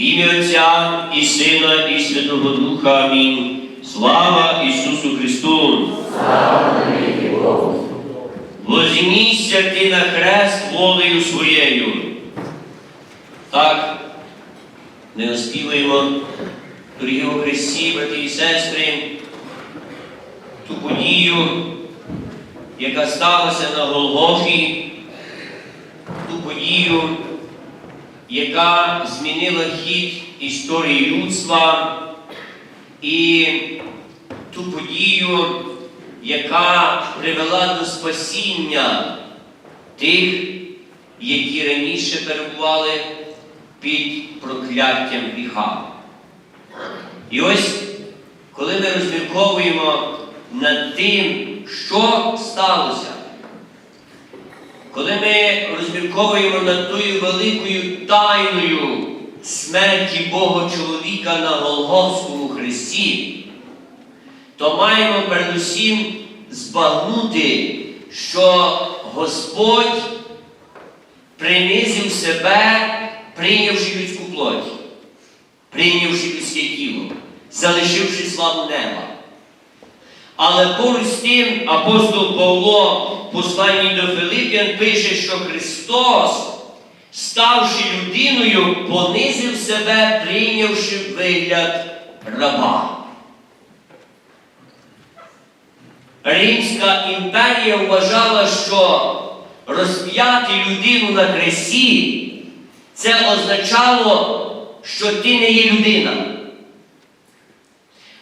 В ім'я Отця і Сина, і Святого Духа. Амінь. Слава Ісусу Христу! Возімійся ти на хрест волею своєю. Так, не оспіваємо, дорогі у Христі, брати і сестри, ту подію, яка сталася на Голгофі, ту подію, яка змінила хід історії людства і ту подію, яка привела до спасіння тих, які раніше перебували під прокляттям гріха. І ось, коли ми розмірковуємо над тим, що сталося, коли ми розмірковуємо над тою великою тайною смерті Бога чоловіка на Голгофському хресті, то маємо передусім збагнути, що Господь принизив себе, прийнявши людську плоть, прийнявши людське тіло, залишивши славу неба. Але поруч з тим апостол Павло в посланні до Филиппіан пише, що Христос, ставши людиною, понизив себе, прийнявши вигляд раба. Римська імперія вважала, що розп'яти людину на хресті це означало, що ти не є людина.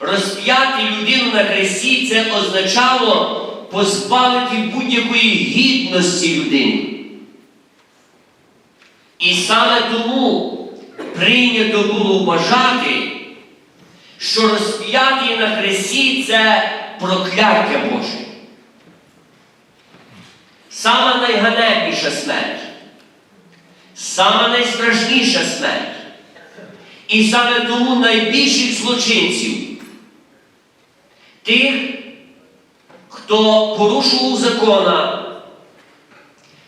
Розп'яти людину на хресті це означало позбавити будь-якої гідності людини. І саме тому прийнято було вважати, що розп'ятий на хресті це прокляття Боже. Сама найганебніша смерть, сама найстрашніша смерть. І саме тому найбільших злочинців, тих, хто порушував закона,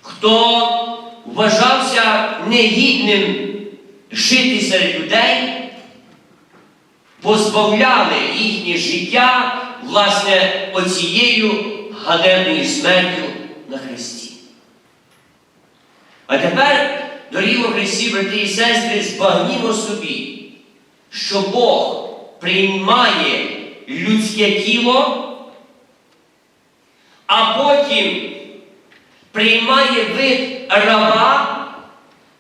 хто вважався негідним жити серед людей, позбавляли їхнє життя, власне, оцією ганебною смертю на Христі. А тепер, дорогі у Христі, брати і сестри, збагнімо собі, що Бог приймає людське тіло, а потім приймає вид раба,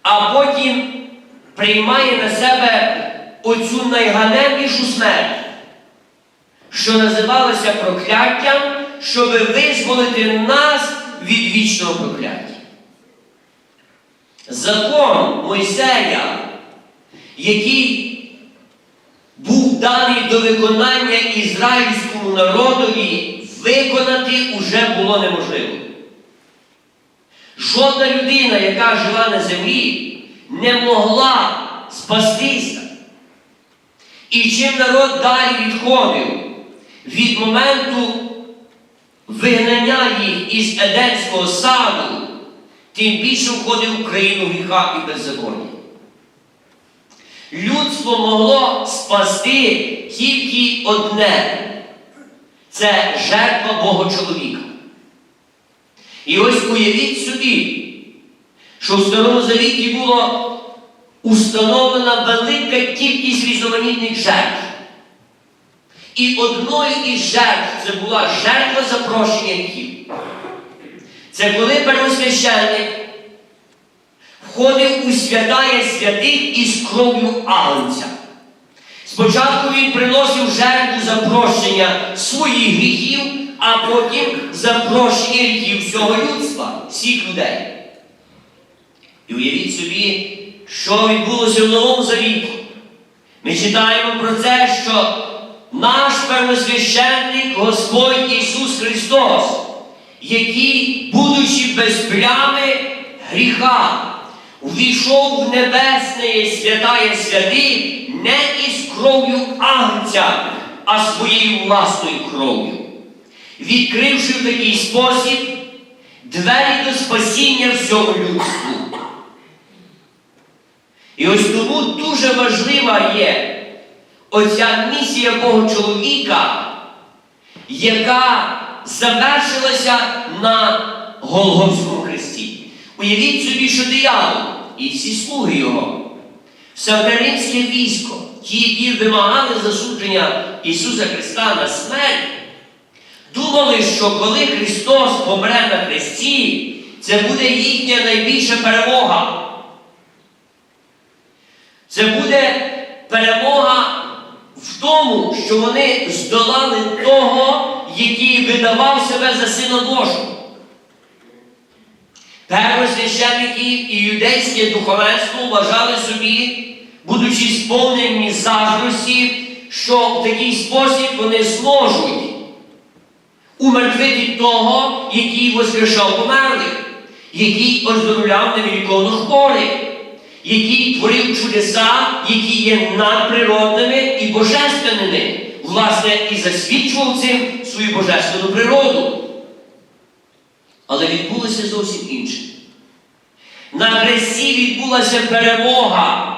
а потім приймає на себе оцю найганебнішу смерть, що називалася прокляттям, щоб визволити нас від вічного прокляття. Закон Мойсея, який був даний до виконання ізраїльському народові, виконати уже було неможливо. Жодна людина, яка жила на землі, не могла спастися. І чим народ далі відходив від моменту вигнання їх із Едемського саду, тим більше входив в країну гріха і беззаконня. Людство могло спасти тільки одне це жертва Бога чоловіка. І ось уявіть собі, що в Старому Завіті було установлена велика кількість різноманітних жертв. І одною із жертв це була жертва запрошення гріхів. Це коли первосвященник входив у святая святих із кров'ю агнця. Спочатку він приносив жертву запрошення своїх гріхів, а потім запрошення гріхів всього людства, всіх людей. І уявіть собі, що відбулося в Новому Завіті. Ми читаємо про це, що наш первосвященник Господь Ісус Христос, який, будучи без плями гріха, увійшов в небесне святає святих не із кров'ю агнця, а своєю власною кров'ю, відкривши в такий спосіб двері до спасіння всьому людству. І ось тому дуже важлива є оця місія Бога чоловіка, яка завершилася на Голгофському. Уявіть собі, що диявол і всі слуги його, все військо, ті, які вимагали засудження Ісуса Христа на смерть, думали, що коли Христос помре на хресті, це буде їхня найбільша перемога. Це буде перемога в тому, що вони здолали того, який видавав себе за Сина Божого. Первосвященники і юдейське духовенство вважали собі, будучи сповнені заздрості, що в такий спосіб вони зможуть умертвити того, який воскрешав померлих, який оздоровляв невіліковно хворих, який творив чудеса, які є надприродними і божественними, власне, і засвідчував цим свою божественну природу. Але відбулося зовсім інше. На хресті відбулася перемога.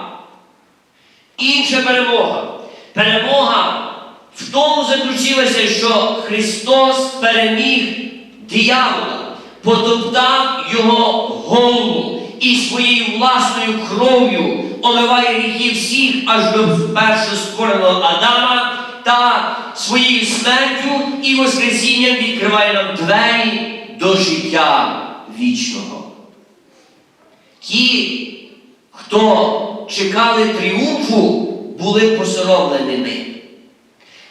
Інша перемога. Перемога в тому заключилася, що Христос переміг диявола, потоптав його голову і своєю власною кров'ю омиває гріхи всіх аж до першого створеного Адама та своєю смертю і Воскресінням відкриває нам двері до життя вічного. Ті, хто чекали тріумфу, були посоромленими.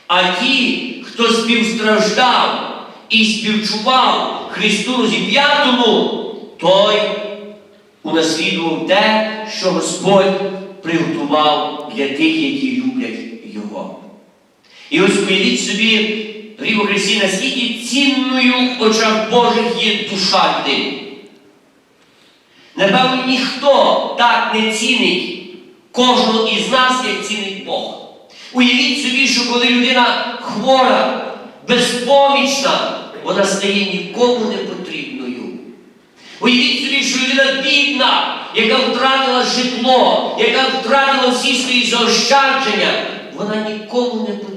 А ті, хто співстраждав і співчував Христу розіп'ятому, той унаслідував те, що Господь приготував для тих, які люблять Його. І ось уявіть собі, Ріво Христі, наскільки цінною в очах Божих є душа людини. Напевно, ніхто так не цінить кожного із нас, як цінить Бог. Уявіть собі, що коли людина хвора, безпомічна, вона стає нікому не потрібною. Уявіть собі, що людина бідна, яка втратила житло, яка втратила всі свої заощадження, вона нікому не потрібна.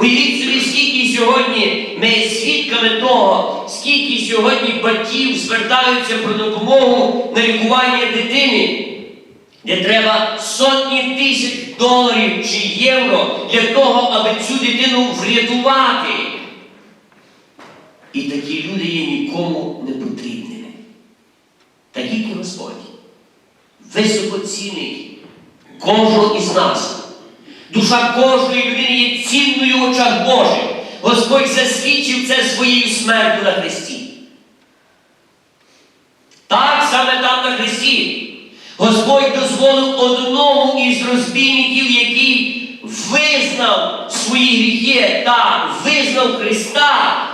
Уявіть собі, скільки сьогодні ми свідками того, скільки сьогодні батьків звертаються про допомогу на лікування дитини, де треба сотні тисяч доларів чи євро для того, аби цю дитину врятувати. І такі люди є нікому не потрібними. Та тільки Господь високо цінить кожного із нас. Душа кожної людини є цінною в очах Божих. Господь засвідчив це своєю смертю на Христі. Так саме там на Христі. Господь дозволив одному із розбійників, який визнав свої гріхи та визнав Христа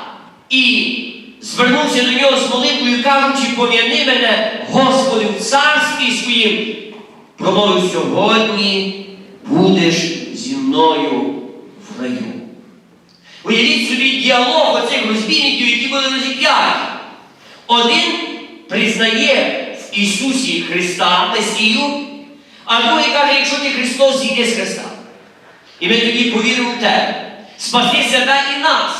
і звернувся до нього з молитвою, кажучи, пом'яни мене, Господи, в царстві своїм, промовив сьогодні будеш зі мною в раю. Уявіть собі діалог оцих розбійників, які були розіп'яті. Один признає в Ісусі Христа Месію, а другий каже, якщо ти Христос, зійди з Христа. І ми тоді повіримо в тебе. Спаси себе і нас.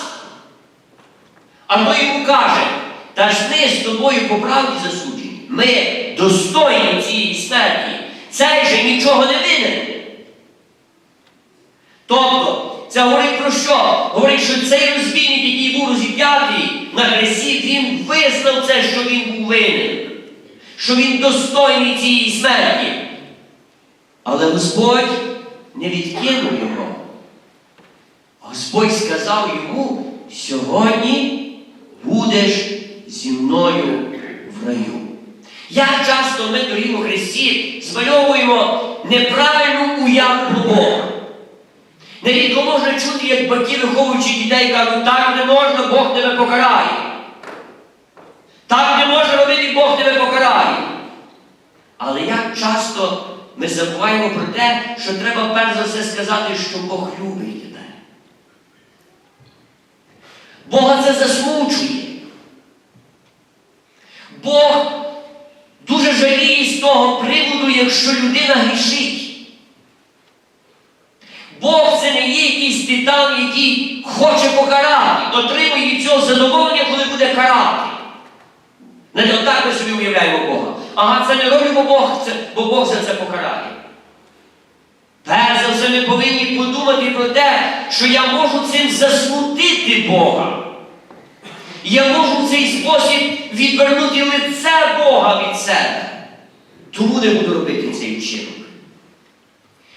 А той йому каже, та ж ми з тобою по правді засуджені. Ми достойні цієї смерті. Цей же нічого не винен. Тобто, це говорить про що? Говорить, що цей розбійник, який був розіп'ятий на хресті, він визнав це, що він був винен, що він достойний цієї смерті. Але Господь не відкинув його. Господь сказав йому, сьогодні будеш зі мною в раю. Як часто ми, дорогі Христі, змальовуємо неправильну уяву Бога. Нерідко можна чути, як батьки, виховуючи дітей, кажуть, так не можна, Бог тебе покарає. Так не можна робити, Бог тебе покарає. Але як часто ми забуваємо про те, що треба перш за все сказати, що Бог любить тебе. Бога це засмучує. Бог дуже жаліє з того приводу, якщо людина грішить. Бог це не є якийсь титан, хоче покарати, отримує від цього задоволення, коли буде карати. Не отак ми собі уявляємо Бога. Ага, це не робимо Бог, це, бо Бог за це покарає. Перш за все, ми повинні подумати про те, що я можу цим засмутити Бога. Я можу в цей спосіб відвернути лице Бога від себе. Тому не буду робити цей вчинок.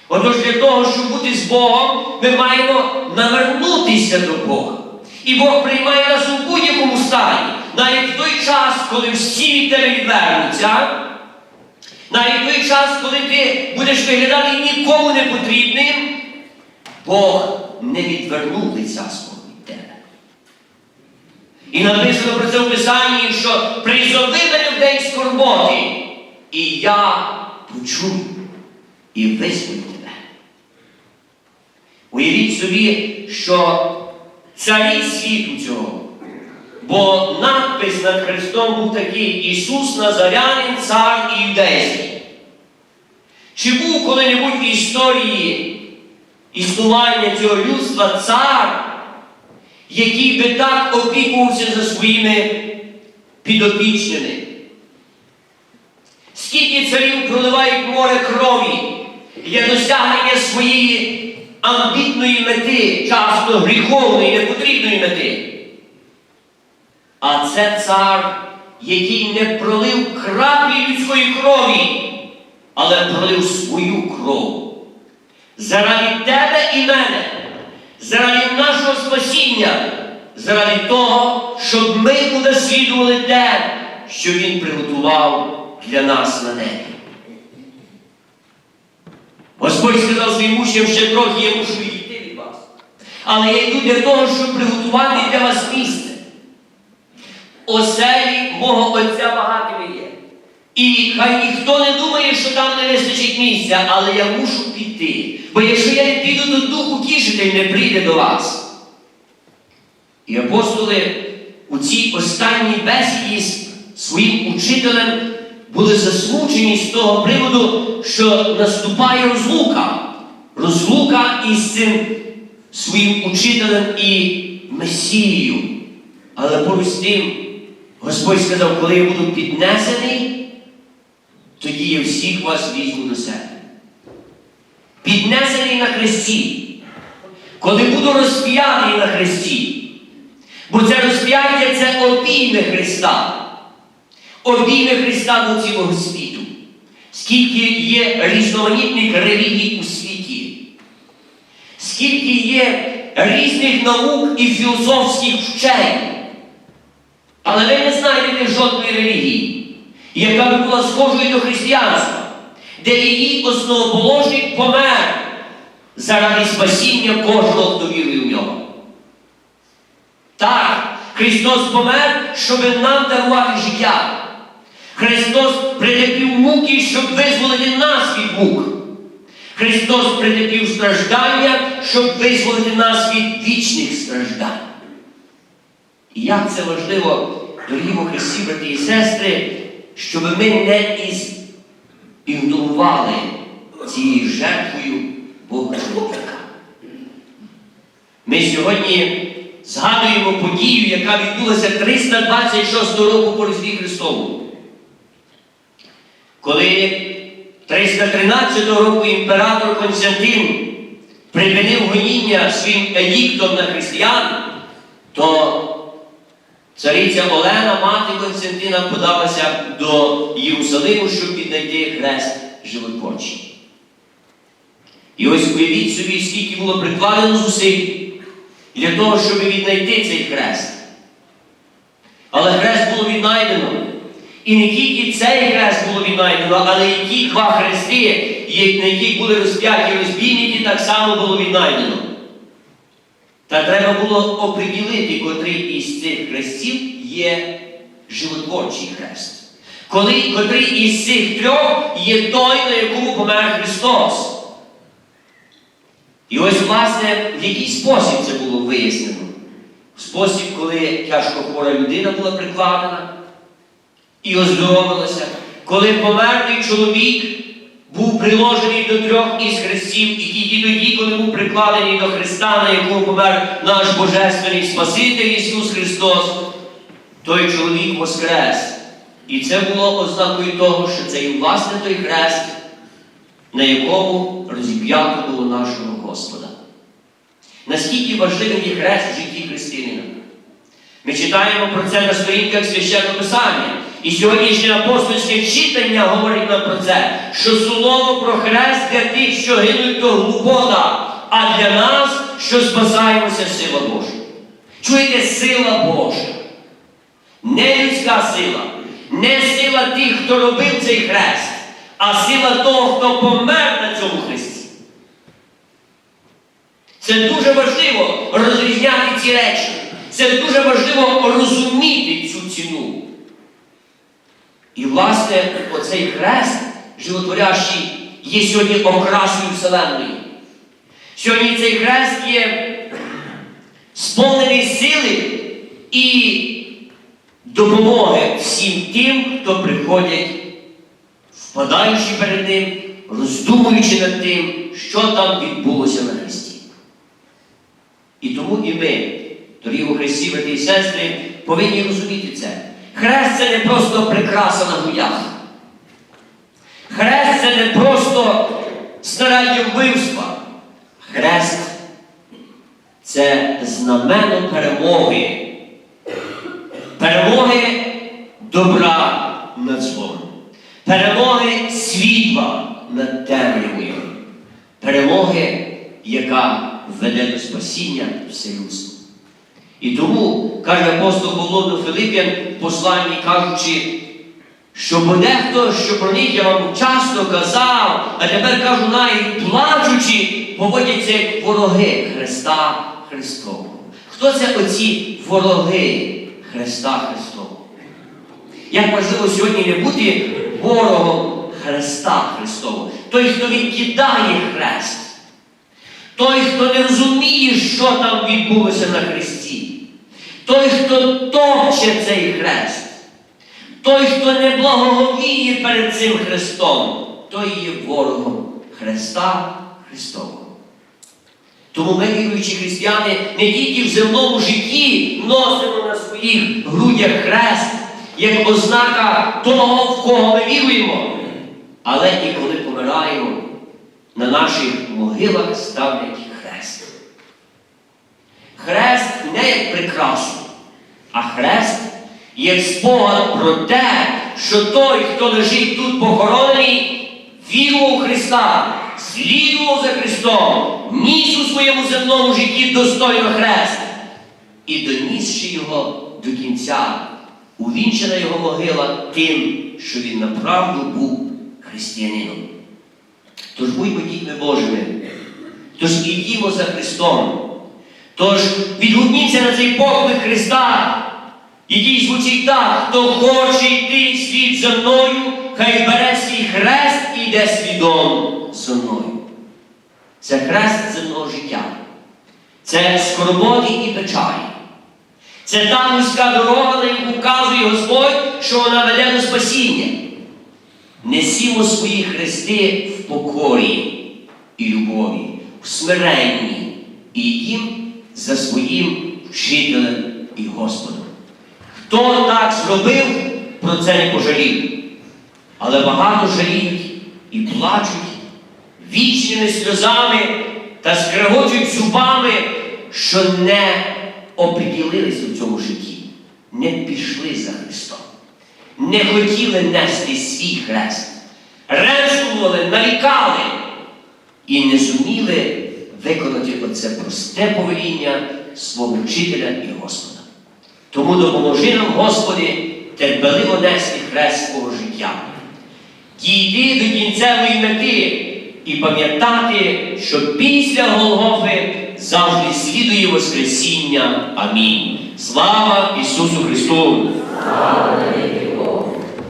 Отож, для того, щоб бути з Богом, ми маємо навернутися до Бога. І Бог приймає нас у будь-якому стані, навіть в той час, коли всі від тебе відвернуться, навіть в той час, коли ти будеш виглядати нікому не потрібним, Бог не відвернув лиця свого від тебе. І написано про це в Писанні, що призови мене в день скорботи, і я почую і визволю. Уявіть собі, що царі світу цього, бо надпис над Христом був такий Ісус Назарянин, цар іудейський. Чи був коли-небудь в історії існування цього людства цар, який би так опікувався за своїми підопічними? Скільки царів проливають море крові для досягнення своєї амбітної мети, часто гріховної, непотрібної мети. А це цар, який не пролив краплі людської крові, але пролив свою кров. Заради тебе і мене, заради нашого спасіння, заради того, щоб ми унаслідували те, що Він приготував для нас на небі. Господь сказав своїм учням ще трохи, я мушу відійти від вас. Але я йду для того, щоб приготувати для вас місце. Оселі мого Отця багатими є. І хай ніхто не думає, що там не вистачить місця, але я мушу піти. Бо якщо я не піду, то Духу Тішитель не прийде до вас. І апостоли у цій останній бесіді з своїм учителем були засмучені з того приводу, що наступає розлука. Розлука із цим своїм учителем і Месією. Але поруч з тим Господь сказав, коли я буду піднесений, тоді я всіх вас візьму до себе. Піднесений на хресті, коли буду розп'ятий на хресті. Бо це розп'яття це обійме Христа. Обійме Христа до цілого світу. Скільки є різноманітних релігій у світі, скільки є різних наук і філософських вчень. Але ви не знайдете жодної релігії, яка би була схожою до християнства, де її основоположник помер заради спасіння кожного, хто вірує в нього. Так, Христос помер, щоб нам дарувати життя. Христос претерпів муки, щоб визволити нас від мук. Христос претерпів страждання, щоб визволити нас від вічних страждань. І як це важливо, дорогі Христі, брати і сестри, щоб ми не із... ігнорували цією жертвою Бога чоловіка. Ми сьогодні згадуємо подію, яка відбулася 326 року по Різдві Христову. Коли 313 року імператор Константин припинив гоніння своїм едіктом на християн, то цариця Олена, мати Константина, подалася до Єрусалиму, щоб віднайти хрест животворчий. І ось уявіть собі, скільки було прикладено зусиль для того, щоб віднайти цей хрест. Але хрест було віднайдено. І не тільки цей хрест було віднайдено, але і ті два хрести, на яких були розп'яті розбійники, так само було віднайдено. Та треба було оприділити, котрий із цих хрестів є животворчий хрест. Коли, котрий із цих трьох є той, на якому помер Христос. І ось, власне, в який спосіб це було вияснено? Спосіб, коли тяжко хвора людина була прикладена і оздоровилася, коли померлий чоловік був приложений до трьох із хрестів, і тільки тоді, коли був прикладений до Христа, на якому помер наш Божественний Спаситель Ісус Христос, той чоловік воскрес. І це було ознакою того, що це і власне той хрест, на якому розіп'ято було нашого Господа. Наскільки важливим є хрест в житті християнина? Ми читаємо про це на сторінках священного Писання. І сьогоднішнє апостольське читання говорить нам про це, що слово про хрест для тих, що гинуть до глупота, а для нас, що спасаємося сила Божа. Чуєте, сила Божа. Не людська сила, не сила тих, хто робив цей хрест, а сила того, хто помер на цьому хресті. Це дуже важливо розрізняти ці речі. Це дуже важливо розуміти цю ціну. І, власне, оцей хрест, животворящий, є сьогодні окрасою Вселенної. Сьогодні цей хрест є сповнений сили і допомоги всім тим, хто приходять, впадаючи перед ним, роздумуючи над тим, що там відбулося на Христі. І тому і ми, дорогі у Христі, брати і сестри, повинні розуміти це. Хрест це не просто прикраса на грудях. Хрест це не просто старання вбивства. Хрест це знамено перемоги. Перемоги добра над злом. Перемоги світла над темрявою. Перемоги, яка веде до спасіння все людство. І тому, каже апостол Павло до в посланні, кажучи, що бо дехто, що про них я вам часто казав, а тепер кажу навіть плачучи, поводяться як вороги Христа Христового. Хто це оці вороги Христа Христового? Як важливо сьогодні не бути ворогом Христа Христового, той, хто відкидає хрест, той, хто не розуміє, що там відбулося на Христі, той, хто топче цей хрест, той, хто не благоговіє перед цим Христом, той є ворогом Христа Христового. Тому ми, віруючі християни, не тільки в земному житті носимо на своїх грудях хрест, як ознака того, в кого ми віруємо, але і коли помираємо, на наших могилах ставлять. Хрест не як прикрасу, а хрест як спогад про те, що той, хто лежить тут похоронений, вірував у Христа, слідував за Христом, ніс у своєму земному житті достойно хрест і донісши його до кінця, увінчена його могила тим, що він направду був християнином. Тож будьмо дітьми Божими, тож ідімо за Христом. Тож відгукніться на цей поклик Христа, який звучить так, хто хоче йти слід за мною, хай бере свій хрест і йде слідом за мною. Це хрест земного життя. Це скорботи і печалі. Це та вузька дорога, на яку вказує Господь, що вона веде до спасіння. Несімо свої хрести в покорі і любові, в смиренні і їм за своїм вчителем і Господом. Хто так зробив, про це не пожалів. Але багато жаліють і плачуть вічними сльозами та скрегочуть зубами, що не оприділилися в цьому житті, не пішли за Христом, не хотіли нести свій хрест, реншували, нарікали і не зуміли виконати оце просте повеління свого вчителя і Господа. Тому допоможи нам, Господи, терпеливо нести хрест свого життя, дійти до кінцевої мети і пам'ятати, що після Голгофи завжди слідує Воскресіння. Амінь. Слава Ісусу Христу!